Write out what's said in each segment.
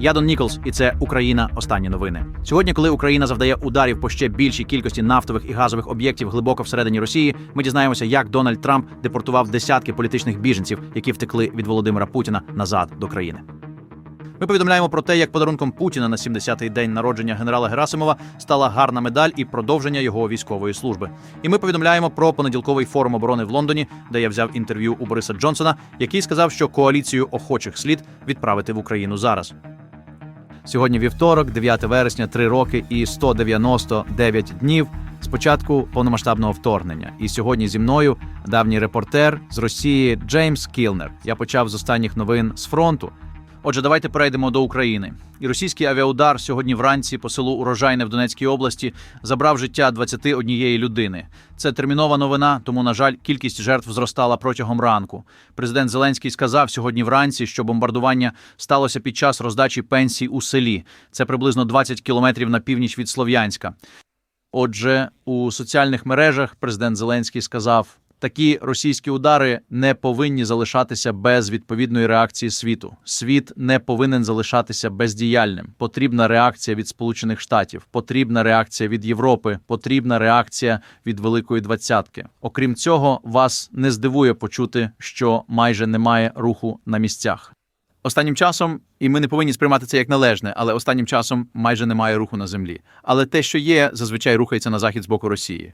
Я Дон Ніколс, і це Україна. Останні новини. Сьогодні, коли Україна завдає ударів по ще більшій кількості нафтових і газових об'єктів глибоко всередині Росії, ми дізнаємося, як Дональд Трамп депортував десятки політичних біженців, які втекли від Володимира Путіна назад до країни. Ми повідомляємо про те, як подарунком Путіна на 70-й день народження генерала Герасимова стала гарна медаль і продовження його військової служби. І ми повідомляємо про понеділковий форум оборони в Лондоні, де я взяв інтерв'ю у Бориса Джонсона, який сказав, що коаліцію охочих слід відправити в Україну зараз. Сьогодні вівторок, 9 вересня, 3 роки і 199 днів з початку повномасштабного вторгнення. І сьогодні зі мною давній репортер з Росії Джеймс Кілнер. Я почав з останніх новин з фронту. Отже, давайте перейдемо до України. І російський авіаудар сьогодні вранці по селу Урожайне в Донецькій області забрав життя 21 людини. Це термінова новина, тому на жаль, кількість жертв зростала протягом ранку. Президент Зеленський сказав сьогодні вранці, що бомбардування сталося під час роздачі пенсій у селі. Це приблизно 20 кілометрів на північ від Слов'янська. Отже, у соціальних мережах президент Зеленський сказав. Такі російські удари не повинні залишатися без відповідної реакції світу. Світ не повинен залишатися бездіяльним. Потрібна реакція від Сполучених Штатів, потрібна реакція від Європи, потрібна реакція від Великої Двадцятки. Окрім цього, вас не здивує почути, що майже немає руху на місцях. Останнім часом, і ми не повинні сприймати це як належне, але останнім часом майже немає руху на землі. Але те, що є, зазвичай рухається на захід з боку Росії.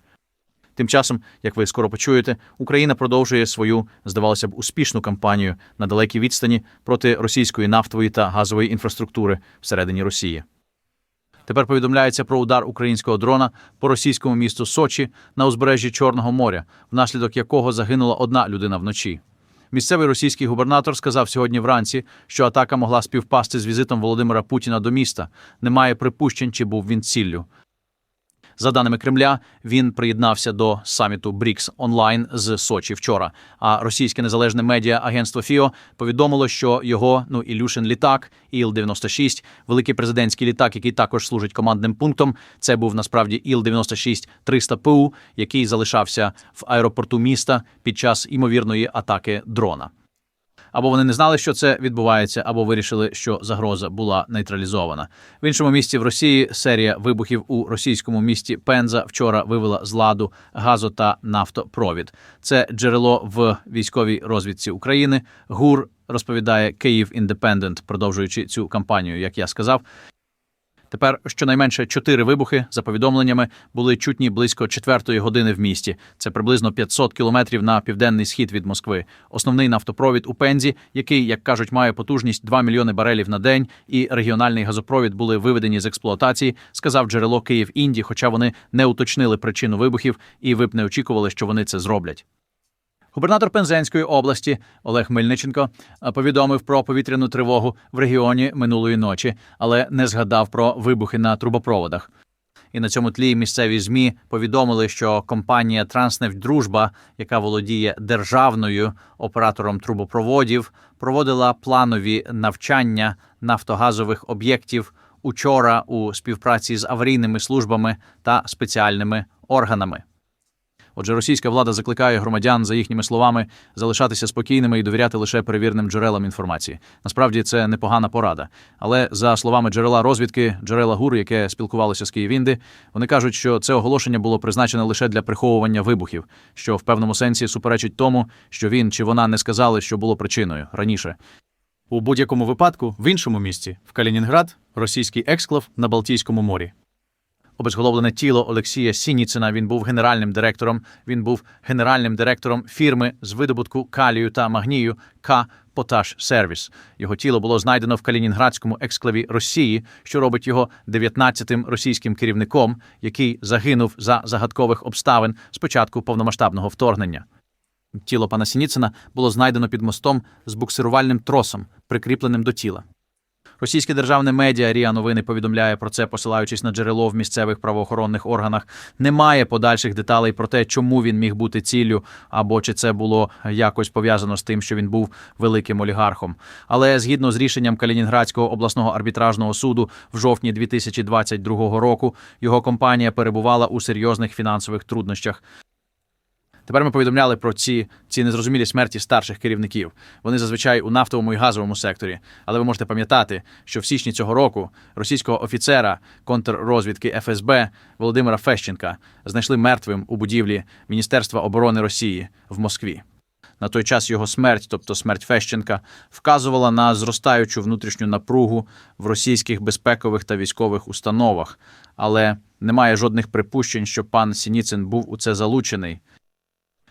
Тим часом, як ви скоро почуєте, Україна продовжує свою, здавалося б, успішну кампанію на далекій відстані проти російської нафтової та газової інфраструктури всередині Росії. Тепер повідомляється про удар українського дрона по російському місту Сочі на узбережжі Чорного моря, внаслідок якого загинула одна людина вночі. Місцевий російський губернатор сказав сьогодні вранці, що атака могла співпасти з візитом Володимира Путіна до міста. Немає припущень, чи був він ціллю. За даними Кремля, він приєднався до саміту БРІКС онлайн з Сочі вчора. А російське незалежне медіа агентство Фіо повідомило, що його ну Ілюшин літак Іл-96, великий президентський літак, який також служить командним пунктом. Це був насправді Іл-96 300 ПУ, який залишався в аеропорту міста під час імовірної атаки дрона. Або вони не знали, що це відбувається, або вирішили, що загроза була нейтралізована. В іншому місті в Росії серія вибухів у російському місті Пенза вчора вивела з ладу газо та нафтопровід. Це джерело в військовій розвідці України. ГУР розповідає Київ Індепендент, продовжуючи цю кампанію, як я сказав. Тепер щонайменше чотири вибухи за повідомленнями були чутні близько четвертої години в місті. Це приблизно 500 кілометрів на південний схід від Москви. Основний нафтопровід у Пензі, який, як кажуть, має потужність 2 мільйони барелів на день, і регіональний газопровід були виведені з експлуатації, сказав джерело Київ Інді, хоча вони не уточнили причину вибухів, і ви б не очікували, що вони це зроблять. Губернатор Пензенської області Олег Мельниченко повідомив про повітряну тривогу в регіоні минулої ночі, але не згадав про вибухи на трубопроводах. І на цьому тлі місцеві змі повідомили, що компанія Транснефть Дружба, яка володіє державною оператором трубопроводів, проводила планові навчання нафтогазових об'єктів учора у співпраці з аварійними службами та спеціальними органами. Отже, російська влада закликає громадян, за їхніми словами, залишатися спокійними і довіряти лише перевірним джерелам інформації. Насправді це непогана порада. Але за словами джерела розвідки, джерела ГУР, яке спілкувалося з Київінди, вони кажуть, що це оголошення було призначене лише для приховування вибухів, що в певному сенсі суперечить тому, що він чи вона не сказали, що було причиною раніше. У будь-якому випадку, в іншому місті, в Калінінград, російський ексклав на Балтійському морі. Обезголовлене тіло Олексія Сініцина. Він був генеральним директором. Він був генеральним директором фірми з видобутку калію та магнію К Поташ Сервіс. Його тіло було знайдено в Калінінградському ексклаві Росії, що робить його 19-тим російським керівником, який загинув за загадкових обставин з початку повномасштабного вторгнення. Тіло пана Сініцина було знайдено під мостом з буксирувальним тросом, прикріпленим до тіла. Російське державне медіа Ріа Новини повідомляє про це, посилаючись на джерело в місцевих правоохоронних органах. Немає подальших деталей про те, чому він міг бути ціллю, або чи це було якось пов'язано з тим, що він був великим олігархом. Але згідно з рішенням Калінінградського обласного арбітражного суду в жовтні 2022 року його компанія перебувала у серйозних фінансових труднощах. Тепер ми повідомляли про ці, ці незрозумілі смерті старших керівників. Вони зазвичай у нафтовому і газовому секторі. Але ви можете пам'ятати, що в січні цього року російського офіцера контррозвідки ФСБ Володимира Фещенка знайшли мертвим у будівлі Міністерства оборони Росії в Москві. На той час його смерть, тобто смерть Фещенка, вказувала на зростаючу внутрішню напругу в російських безпекових та військових установах, але немає жодних припущень, що пан Сініцин був у це залучений.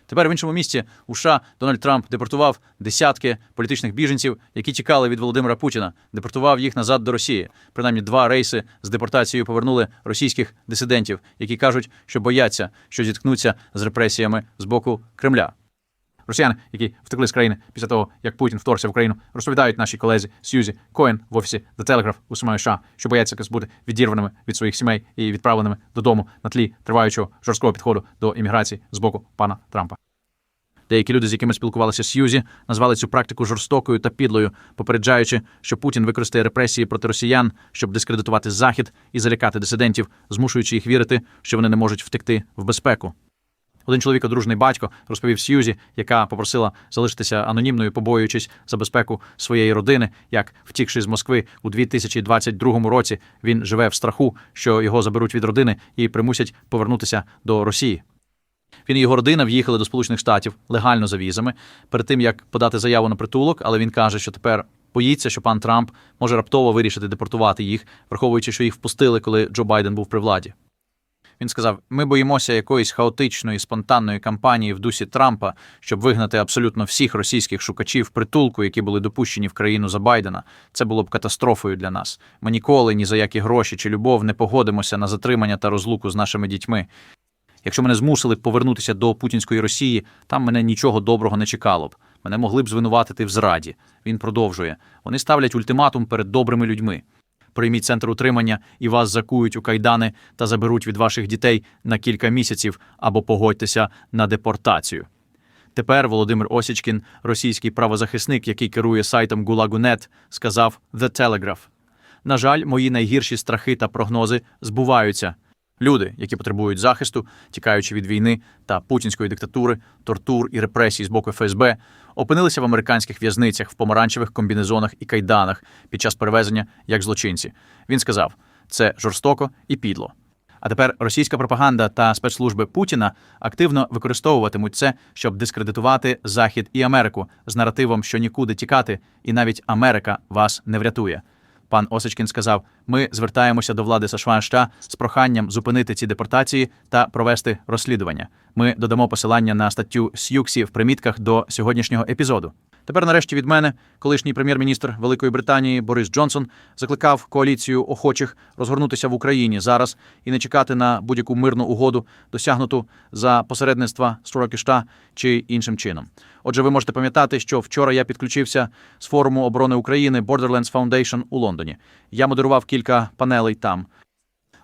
Тепер в іншому місці у США Дональд Трамп депортував десятки політичних біженців, які тікали від Володимира Путіна, депортував їх назад до Росії. Принаймні два рейси з депортацією повернули російських дисидентів, які кажуть, що бояться, що зіткнуться з репресіями з боку Кремля. Росіяни, які втекли з країни після того, як Путін вторгся в Україну, розповідають нашій колезі Сьюзі Коен в офісі The Telegraph у самої США, що бояться бути відірваними від своїх сімей і відправленими додому на тлі триваючого жорсткого підходу до імміграції з боку пана Трампа. Деякі люди, з якими спілкувалися Сьюзі, назвали цю практику жорстокою та підлою, попереджаючи, що Путін використає репресії проти росіян, щоб дискредитувати захід і залякати дисидентів, змушуючи їх вірити, що вони не можуть втекти в безпеку. Один чоловік, одружний батько, розповів Сьюзі, яка попросила залишитися анонімною, побоюючись за безпеку своєї родини, як втікши з Москви у 2022 році, він живе в страху, що його заберуть від родини і примусять повернутися до Росії. Він і його родина в'їхали до Сполучених Штатів легально за візами перед тим як подати заяву на притулок, але він каже, що тепер боїться, що пан Трамп може раптово вирішити депортувати їх, враховуючи, що їх впустили, коли Джо Байден був при владі. Він сказав: ми боїмося якоїсь хаотичної спонтанної кампанії в дусі Трампа, щоб вигнати абсолютно всіх російських шукачів притулку, які були допущені в країну за Байдена. Це було б катастрофою для нас. Ми ніколи ні за які гроші чи любов не погодимося на затримання та розлуку з нашими дітьми. Якщо мене змусили б повернутися до путінської Росії, там мене нічого доброго не чекало б. Мене могли б звинуватити в зраді. Він продовжує. Вони ставлять ультиматум перед добрими людьми. Прийміть центр утримання і вас закують у кайдани та заберуть від ваших дітей на кілька місяців або погодьтеся на депортацію. Тепер Володимир Осічкін, російський правозахисник, який керує сайтом Gulag.net, сказав The Telegraph. На жаль, мої найгірші страхи та прогнози збуваються. Люди, які потребують захисту, тікаючи від війни та путінської диктатури, тортур і репресій з боку ФСБ, опинилися в американських в'язницях в помаранчевих комбінезонах і кайданах під час перевезення як злочинці. Він сказав: це жорстоко і підло. А тепер російська пропаганда та спецслужби Путіна активно використовуватимуть це, щоб дискредитувати Захід і Америку з наративом, що нікуди тікати, і навіть Америка вас не врятує. Пан Осичкін сказав: ми звертаємося до влади США США з проханням зупинити ці депортації та провести розслідування. Ми додамо посилання на статтю С'юксі в примітках до сьогоднішнього епізоду. Тепер, нарешті, від мене, колишній прем'єр-міністр Великої Британії Борис Джонсон закликав коаліцію охочих розгорнутися в Україні зараз і не чекати на будь-яку мирну угоду, досягнуту за посередництва Сторокішта чи іншим чином. Отже, ви можете пам'ятати, що вчора я підключився з форуму оборони України Borderlands Foundation у Лондоні. Я модерував кілька панелей там.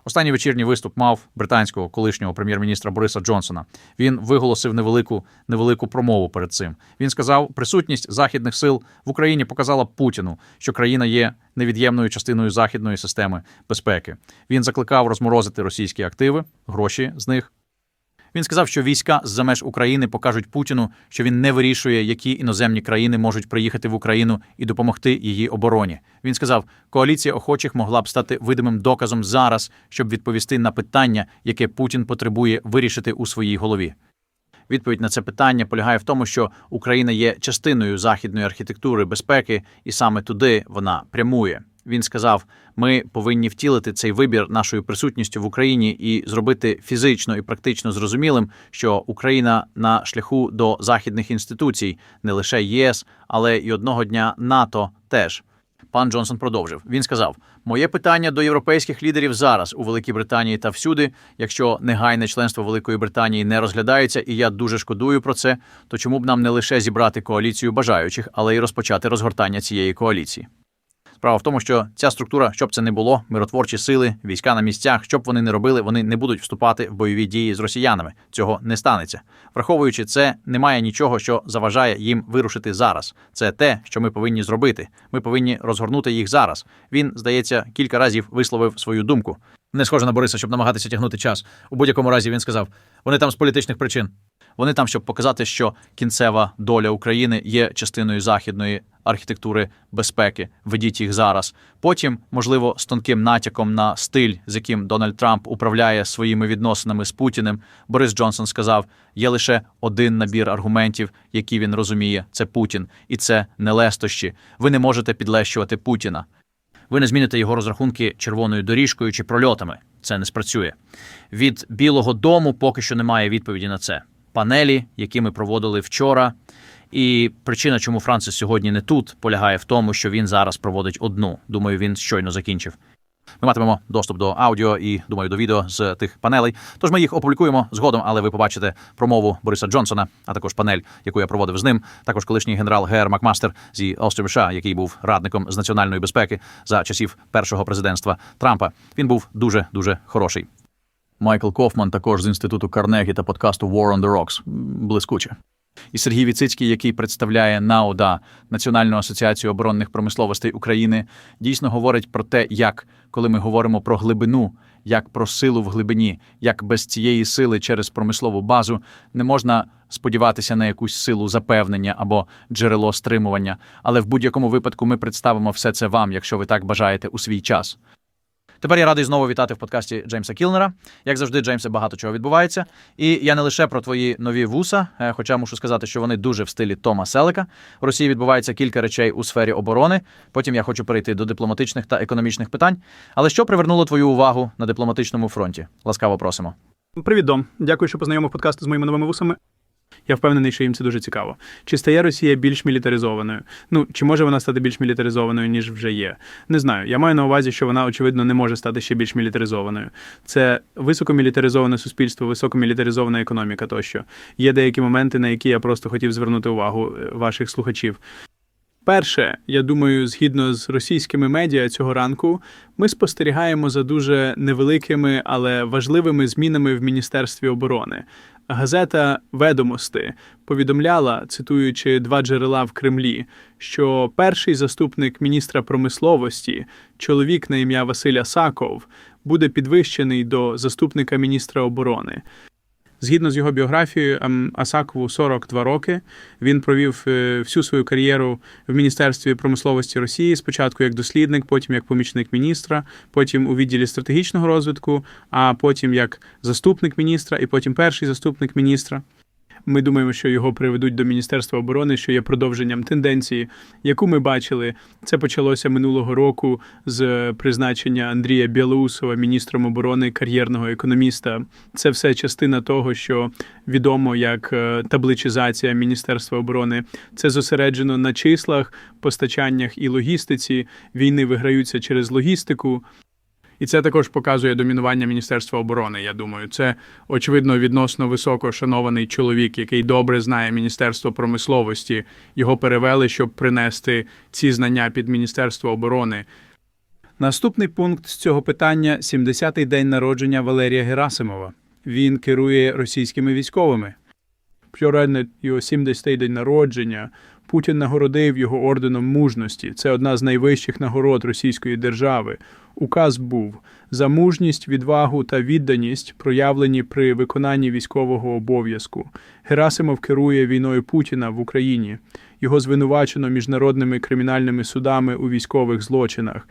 Останній вечірній виступ мав британського колишнього прем'єр-міністра Бориса Джонсона. Він виголосив невелику невелику промову перед цим. Він сказав, присутність західних сил в Україні показала Путіну, що країна є невід'ємною частиною західної системи безпеки. Він закликав розморозити російські активи, гроші з них. Він сказав, що війська з за меж України покажуть Путіну, що він не вирішує, які іноземні країни можуть приїхати в Україну і допомогти її обороні. Він сказав, коаліція охочих могла б стати видимим доказом зараз, щоб відповісти на питання, яке Путін потребує вирішити у своїй голові. Відповідь на це питання полягає в тому, що Україна є частиною західної архітектури безпеки, і саме туди вона прямує. Він сказав: ми повинні втілити цей вибір нашою присутністю в Україні і зробити фізично і практично зрозумілим, що Україна на шляху до західних інституцій, не лише ЄС, але й одного дня НАТО теж. Пан Джонсон продовжив. Він сказав: Моє питання до європейських лідерів зараз у Великій Британії та всюди, якщо негайне членство Великої Британії не розглядається, і я дуже шкодую про це, то чому б нам не лише зібрати коаліцію бажаючих, але й розпочати розгортання цієї коаліції? Справа в тому, що ця структура, щоб це не було, миротворчі сили, війська на місцях, щоб вони не робили, вони не будуть вступати в бойові дії з росіянами. Цього не станеться. Враховуючи це, немає нічого, що заважає їм вирушити зараз. Це те, що ми повинні зробити. Ми повинні розгорнути їх зараз. Він, здається, кілька разів висловив свою думку. Не схоже на Бориса, щоб намагатися тягнути час. У будь-якому разі він сказав: вони там з політичних причин. Вони там, щоб показати, що кінцева доля України є частиною західної архітектури безпеки. Ведіть їх зараз. Потім, можливо, з тонким натяком на стиль, з яким Дональд Трамп управляє своїми відносинами з Путіним. Борис Джонсон сказав: є лише один набір аргументів, які він розуміє. Це Путін, і це не лестощі. Ви не можете підлещувати Путіна. Ви не зміните його розрахунки червоною доріжкою чи прольотами. Це не спрацює. Від Білого Дому поки що немає відповіді на це. Панелі, які ми проводили вчора. І причина, чому Францис сьогодні не тут, полягає в тому, що він зараз проводить одну. Думаю, він щойно закінчив. Ми матимемо доступ до аудіо і думаю до відео з тих панелей. Тож ми їх опублікуємо згодом, але ви побачите промову Бориса Джонсона, а також панель, яку я проводив з ним. Також колишній генерал Гер Макмастер зі Острівша, який був радником з національної безпеки за часів першого президентства Трампа. Він був дуже дуже хороший. Майкл Кофман також з інституту Карнегі та подкасту War on the Rocks. Блискуче. І Сергій Віцицький, який представляє НАОДА Національну асоціацію оборонних промисловостей України, дійсно говорить про те, як коли ми говоримо про глибину, як про силу в глибині, як без цієї сили через промислову базу не можна сподіватися на якусь силу запевнення або джерело стримування. Але в будь-якому випадку ми представимо все це вам, якщо ви так бажаєте у свій час. Тепер я радий знову вітати в подкасті Джеймса Кілнера. Як завжди, Джеймсе, багато чого відбувається. І я не лише про твої нові вуса, е, хоча мушу сказати, що вони дуже в стилі Тома Селика. В Росії відбувається кілька речей у сфері оборони. Потім я хочу перейти до дипломатичних та економічних питань. Але що привернуло твою увагу на дипломатичному фронті? Ласкаво просимо. Привіт, Дом. Дякую, що познайомив подкаст з моїми новими вусами. Я впевнений, що їм це дуже цікаво. Чи стає Росія більш мілітаризованою? Ну чи може вона стати більш мілітаризованою, ніж вже є? Не знаю. Я маю на увазі, що вона, очевидно, не може стати ще більш мілітаризованою. Це високомілітаризоване суспільство, високомілітаризована економіка тощо. Є деякі моменти, на які я просто хотів звернути увагу е, ваших слухачів. Перше, я думаю, згідно з російськими медіа цього ранку, ми спостерігаємо за дуже невеликими, але важливими змінами в Міністерстві оборони. Газета Ведомости повідомляла, цитуючи два джерела в Кремлі, що перший заступник міністра промисловості, чоловік на ім'я Василя Саков, буде підвищений до заступника міністра оборони. Згідно з його біографією, ем, Асакову 42 роки. Він провів е, всю свою кар'єру в Міністерстві промисловості Росії, спочатку як дослідник, потім як помічник міністра, потім у відділі стратегічного розвитку, а потім як заступник міністра, і потім перший заступник міністра. Ми думаємо, що його приведуть до Міністерства оборони, що є продовженням тенденції, яку ми бачили. Це почалося минулого року з призначення Андрія Білоусова міністром оборони, кар'єрного економіста. Це все частина того, що відомо як е, табличизація Міністерства оборони. Це зосереджено на числах, постачаннях і логістиці. Війни виграються через логістику. І це також показує домінування Міністерства оборони. Я думаю, це очевидно відносно високо шанований чоловік, який добре знає Міністерство промисловості. Його перевели, щоб принести ці знання під Міністерство оборони. Наступний пункт з цього питання 70-й день народження Валерія Герасимова. Він керує російськими військовими. Вчора його 70-й день народження Путін нагородив його орденом мужності. Це одна з найвищих нагород Російської держави. Указ був за мужність, відвагу та відданість, проявлені при виконанні військового обов'язку. Герасимов керує війною Путіна в Україні. Його звинувачено міжнародними кримінальними судами у військових злочинах.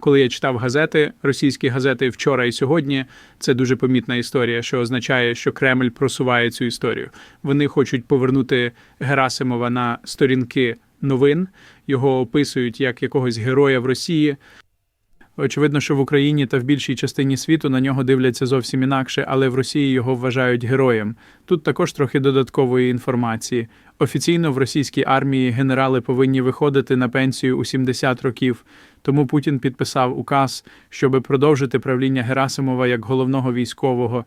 Коли я читав газети, російські газети вчора і сьогодні, це дуже помітна історія, що означає, що Кремль просуває цю історію. Вони хочуть повернути Герасимова на сторінки новин, його описують як якогось героя в Росії. Очевидно, що в Україні та в більшій частині світу на нього дивляться зовсім інакше, але в Росії його вважають героєм. Тут також трохи додаткової інформації. Офіційно в російській армії генерали повинні виходити на пенсію у 70 років. Тому Путін підписав указ, щоб продовжити правління Герасимова як головного військового.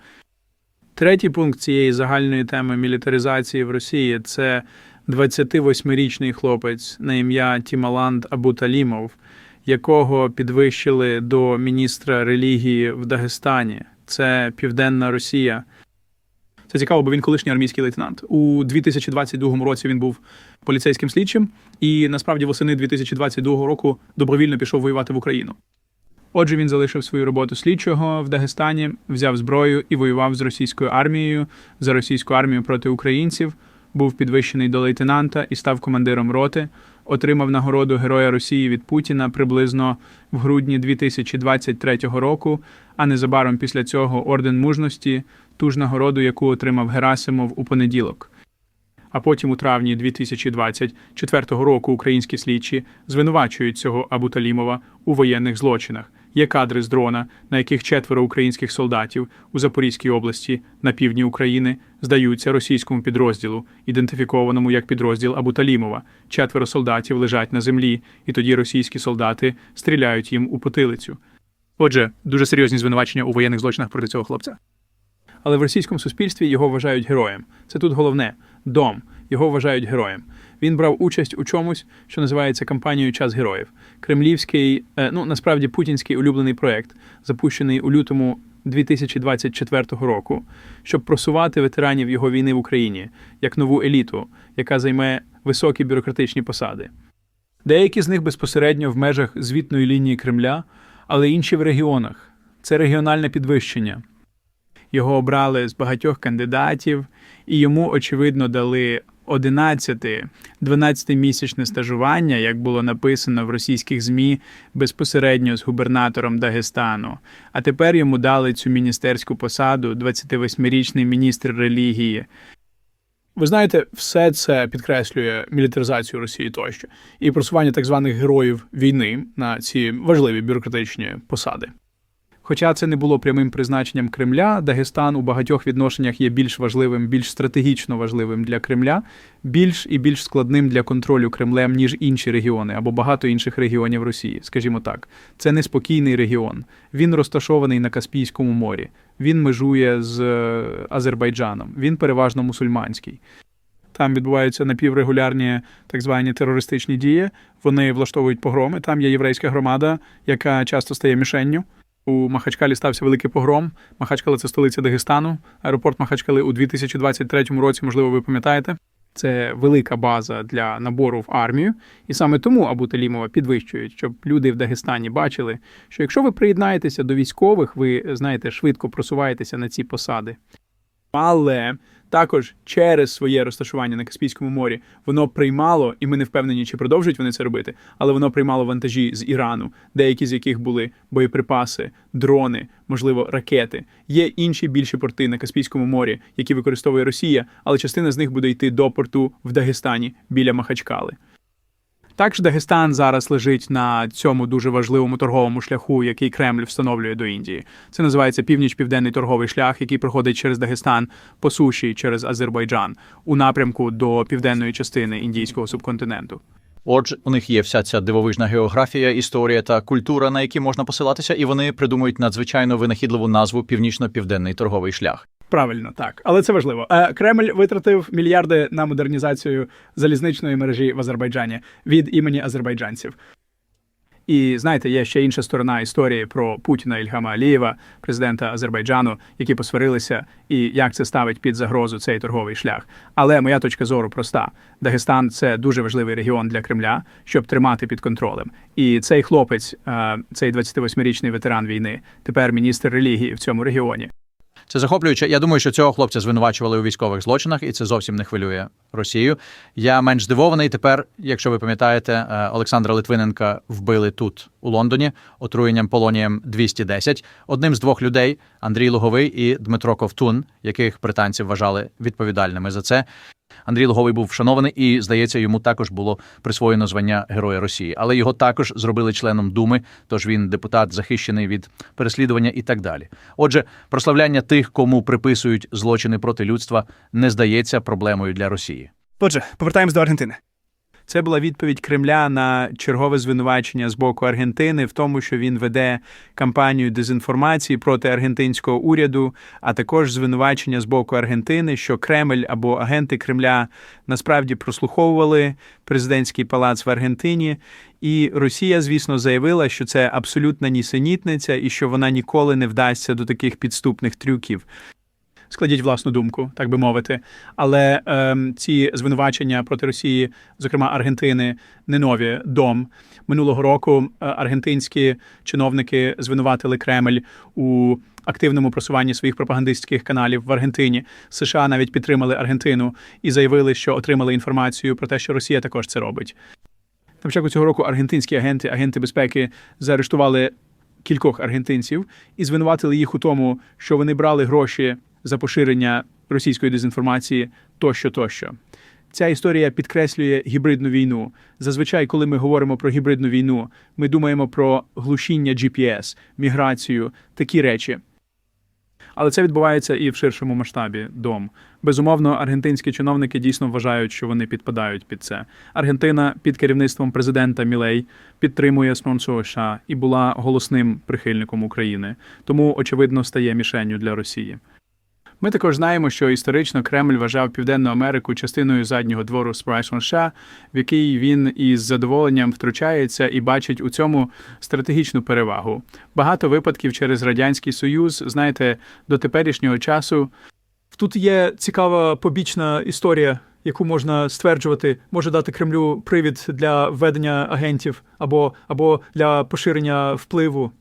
Третій пункт цієї загальної теми мілітаризації в Росії це 28-річний хлопець на ім'я Тімаланд Абуталімов, якого підвищили до міністра релігії в Дагестані. Це Південна Росія. Це цікаво, бо він колишній армійський лейтенант. У 2022 році він був поліцейським слідчим і насправді восени 2022 року добровільно пішов воювати в Україну. Отже, він залишив свою роботу слідчого в Дагестані, взяв зброю і воював з російською армією за російську армію проти українців, був підвищений до лейтенанта і став командиром роти. Отримав нагороду Героя Росії від Путіна приблизно в грудні 2023 року, а незабаром після цього орден мужності, ту ж нагороду, яку отримав Герасимов у понеділок. А потім у травні 2024 року українські слідчі звинувачують цього Абуталімова у воєнних злочинах. Є кадри з дрона, на яких четверо українських солдатів у Запорізькій області на півдні України здаються російському підрозділу, ідентифікованому як підрозділ Абуталімова. Четверо солдатів лежать на землі, і тоді російські солдати стріляють їм у потилицю. Отже, дуже серйозні звинувачення у воєнних злочинах проти цього хлопця. Але в російському суспільстві його вважають героєм. Це тут головне дом. Його вважають героєм. Він брав участь у чомусь, що називається кампанією Час героїв. Кремлівський, е, ну насправді путінський улюблений проект, запущений у лютому 2024 року, щоб просувати ветеранів його війни в Україні як нову еліту, яка займе високі бюрократичні посади. Деякі з них безпосередньо в межах звітної лінії Кремля, але інші в регіонах. Це регіональне підвищення. Його обрали з багатьох кандидатів, і йому, очевидно, дали 11-12-місячне стажування, як було написано в російських ЗМІ, безпосередньо з губернатором Дагестану. А тепер йому дали цю міністерську посаду 28-річний міністр релігії. Ви знаєте, все це підкреслює мілітаризацію Росії тощо і просування так званих героїв війни на ці важливі бюрократичні посади. Хоча це не було прямим призначенням Кремля, Дагестан у багатьох відношеннях є більш важливим, більш стратегічно важливим для Кремля, більш і більш складним для контролю Кремлем, ніж інші регіони або багато інших регіонів Росії. Скажімо так, це неспокійний регіон. Він розташований на Каспійському морі. Він межує з е, Азербайджаном. Він переважно мусульманський. Там відбуваються напіврегулярні так звані терористичні дії. Вони влаштовують погроми. Там є єврейська громада, яка часто стає мішенню. У Махачкалі стався великий погром. Махачкала це столиця Дагестану. Аеропорт Махачкали у 2023 році, можливо, ви пам'ятаєте. Це велика база для набору в армію, і саме тому Абу Талімова підвищують, щоб люди в Дагестані бачили, що якщо ви приєднаєтеся до військових, ви знаєте, швидко просуваєтеся на ці посади. Але також через своє розташування на Каспійському морі воно приймало, і ми не впевнені, чи продовжують вони це робити, але воно приймало вантажі з Ірану, деякі з яких були боєприпаси, дрони, можливо, ракети. Є інші більші порти на Каспійському морі, які використовує Росія, але частина з них буде йти до порту в Дагестані біля Махачкали. Також Дагестан зараз лежить на цьому дуже важливому торговому шляху, який Кремль встановлює до Індії. Це називається північ-південний торговий шлях, який проходить через Дагестан по суші через Азербайджан у напрямку до південної частини індійського субконтиненту. Отже, у них є вся ця дивовижна географія, історія та культура, на які можна посилатися, і вони придумують надзвичайно винахідливу назву Північно-Південний торговий шлях. Правильно, так, але це важливо. Е, Кремль витратив мільярди на модернізацію залізничної мережі в Азербайджані від імені азербайджанців. І знаєте, є ще інша сторона історії про Путіна Ільгама Алієва, президента Азербайджану, які посварилися, і як це ставить під загрозу цей торговий шлях. Але моя точка зору проста: Дагестан це дуже важливий регіон для Кремля, щоб тримати під контролем. І цей хлопець, е, цей 28-річний ветеран війни, тепер міністр релігії в цьому регіоні. Це захоплююче. Я думаю, що цього хлопця звинувачували у військових злочинах, і це зовсім не хвилює Росію. Я менш здивований. Тепер, якщо ви пам'ятаєте, е, Олександра Литвиненка вбили тут, у Лондоні, отруєнням полонієм 210. Одним з двох людей Андрій Луговий і Дмитро Ковтун, яких британці вважали відповідальними за це. Андрій Луговий був вшанований, і здається, йому також було присвоєно звання Героя Росії, але його також зробили членом Думи, тож він депутат захищений від переслідування і так далі. Отже, прославляння тих, кому приписують злочини проти людства, не здається проблемою для Росії. Отже, повертаємось до Аргентини. Це була відповідь Кремля на чергове звинувачення з боку Аргентини в тому, що він веде кампанію дезінформації проти аргентинського уряду, а також звинувачення з боку Аргентини, що Кремль або агенти Кремля насправді прослуховували президентський палац в Аргентині. І Росія, звісно, заявила, що це абсолютна нісенітниця і що вона ніколи не вдасться до таких підступних трюків. Складіть власну думку, так би мовити. Але ем, ці звинувачення проти Росії, зокрема Аргентини, не нові дом. Минулого року е, аргентинські чиновники звинуватили Кремль у активному просуванні своїх пропагандистських каналів в Аргентині. США навіть підтримали Аргентину і заявили, що отримали інформацію про те, що Росія також це робить. На початку цього року аргентинські агенти, агенти безпеки, заарештували кількох аргентинців і звинуватили їх у тому, що вони брали гроші за поширення російської дезінформації тощо, тощо. Ця історія підкреслює гібридну війну. Зазвичай, коли ми говоримо про гібридну війну, ми думаємо про глушіння GPS, міграцію, такі речі. Але це відбувається і в ширшому масштабі дом. Безумовно, аргентинські чиновники дійсно вважають, що вони підпадають під це. Аргентина під керівництвом президента Мілей підтримує спонсор США і була голосним прихильником України, тому очевидно стає мішенню для Росії. Ми також знаємо, що історично Кремль вважав Південну Америку частиною заднього двору Сполучених США, в який він із задоволенням втручається і бачить у цьому стратегічну перевагу. Багато випадків через радянський союз, знаєте, до теперішнього часу. Тут є цікава побічна історія, яку можна стверджувати, може дати Кремлю привід для введення агентів або, або для поширення впливу.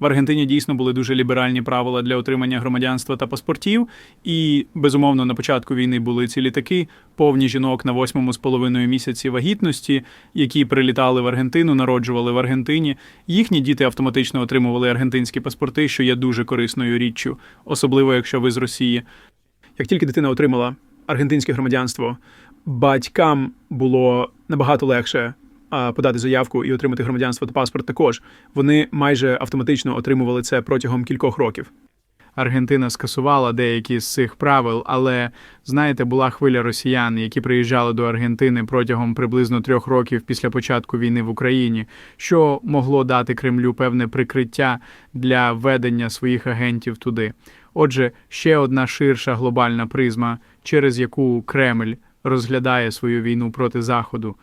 В Аргентині дійсно були дуже ліберальні правила для отримання громадянства та паспортів, і безумовно на початку війни були ці літаки, повні жінок на восьмому з половиною місяці вагітності, які прилітали в Аргентину, народжували в Аргентині. Їхні діти автоматично отримували аргентинські паспорти, що є дуже корисною річчю, особливо якщо ви з Росії. Як тільки дитина отримала аргентинське громадянство, батькам було набагато легше подати заявку і отримати громадянство та паспорт також. Вони майже автоматично отримували це протягом кількох років. Аргентина скасувала деякі з цих правил, але знаєте, була хвиля росіян, які приїжджали до Аргентини протягом приблизно трьох років після початку війни в Україні, що могло дати Кремлю певне прикриття для введення своїх агентів туди. Отже, ще одна ширша глобальна призма, через яку Кремль розглядає свою війну проти Заходу.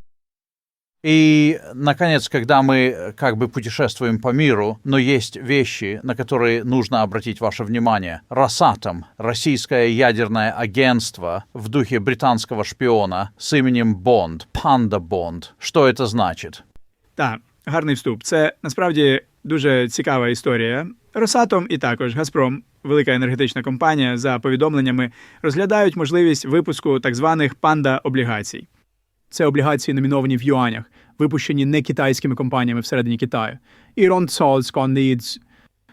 И, наконец, когда мы как бы путешествуем по миру, но есть вещи, на которые нужно обратить ваше внимание. Росатом, российское ядерное агентство в духе британского шпиона с именем Бонд, Панда Бонд. Что это значит? Так, гарний вступ. Це насправді дуже цікава історія. Росатом і також Газпром, велика енергетична компанія, за повідомленнями, розглядають можливість випуску так званих панда-облігацій. Це облігації номіновані в юанях, випущені не китайськими компаніями всередині Китаю. Souls Needs.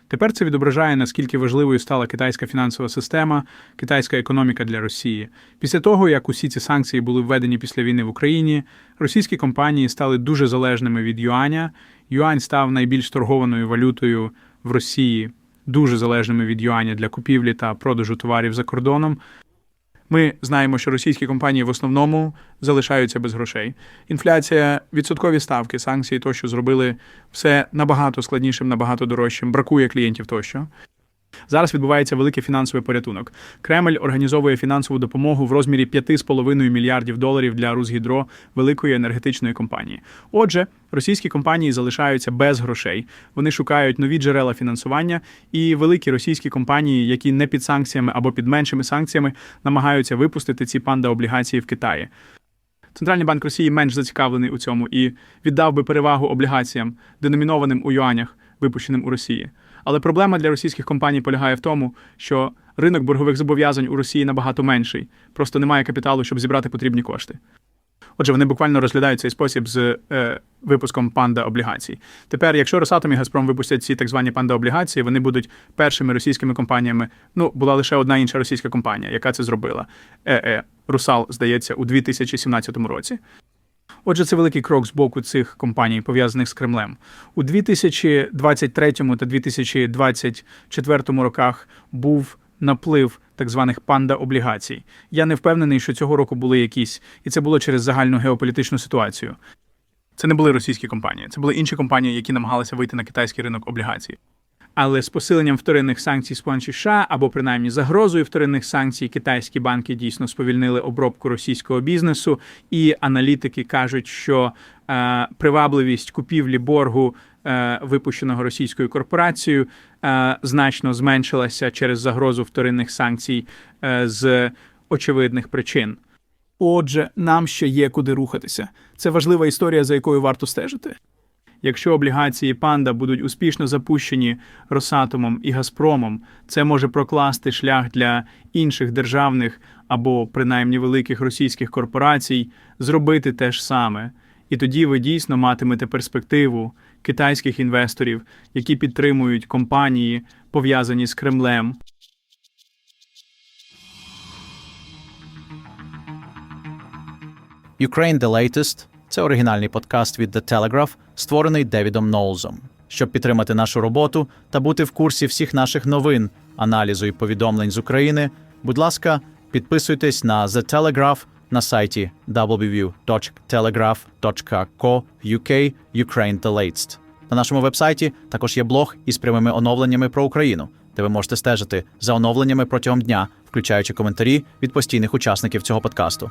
Тепер це відображає, наскільки важливою стала китайська фінансова система, китайська економіка для Росії. Після того, як усі ці санкції були введені після війни в Україні, російські компанії стали дуже залежними від юаня. Юань став найбільш торгованою валютою в Росії, дуже залежними від юаня для купівлі та продажу товарів за кордоном. Ми знаємо, що російські компанії в основному залишаються без грошей. Інфляція, відсоткові ставки, санкції тощо зробили все набагато складнішим, набагато дорожчим, бракує клієнтів тощо. Зараз відбувається великий фінансовий порятунок. Кремль організовує фінансову допомогу в розмірі 5,5 мільярдів доларів для Русгідро, великої енергетичної компанії. Отже, російські компанії залишаються без грошей. Вони шукають нові джерела фінансування, і великі російські компанії, які не під санкціями або під меншими санкціями, намагаються випустити ці панда-облігації в Китаї. Центральний банк Росії менш зацікавлений у цьому і віддав би перевагу облігаціям, деномінованим у юанях, випущеним у Росії. Але проблема для російських компаній полягає в тому, що ринок боргових зобов'язань у Росії набагато менший, просто немає капіталу, щоб зібрати потрібні кошти. Отже, вони буквально розглядають цей спосіб з е, випуском панда облігацій. Тепер, якщо Росатом і Газпром випустять ці так звані панда облігації, вони будуть першими російськими компаніями. Ну, була лише одна інша російська компанія, яка це зробила. ЕЕ Русал, здається, у 2017 році. Отже, це великий крок з боку цих компаній, пов'язаних з Кремлем. У 2023 та 2024 роках був наплив так званих панда-облігацій. Я не впевнений, що цього року були якісь, і це було через загальну геополітичну ситуацію. Це не були російські компанії, це були інші компанії, які намагалися вийти на китайський ринок облігацій. Але з посиленням вторинних санкцій Сполучених США або принаймні загрозою вторинних санкцій, китайські банки дійсно сповільнили обробку російського бізнесу, і аналітики кажуть, що е, привабливість купівлі боргу, е, випущеного російською корпорацією, е, значно зменшилася через загрозу вторинних санкцій е, з очевидних причин. Отже, нам ще є куди рухатися. Це важлива історія, за якою варто стежити. Якщо облігації панда будуть успішно запущені Росатомом і Газпромом, це може прокласти шлях для інших державних або принаймні великих російських корпорацій зробити те ж саме. І тоді ви дійсно матимете перспективу китайських інвесторів, які підтримують компанії, пов'язані з Кремлем, Ukraine The Latest – це оригінальний подкаст від The Telegraph, створений Девідом Ноулзом. Щоб підтримати нашу роботу та бути в курсі всіх наших новин, аналізу і повідомлень з України, будь ласка, підписуйтесь на The Telegraph на сайті www.telegraph.co.uk Ukraine The Latest. На нашому вебсайті також є блог із прямими оновленнями про Україну, де ви можете стежити за оновленнями протягом дня, включаючи коментарі від постійних учасників цього подкасту.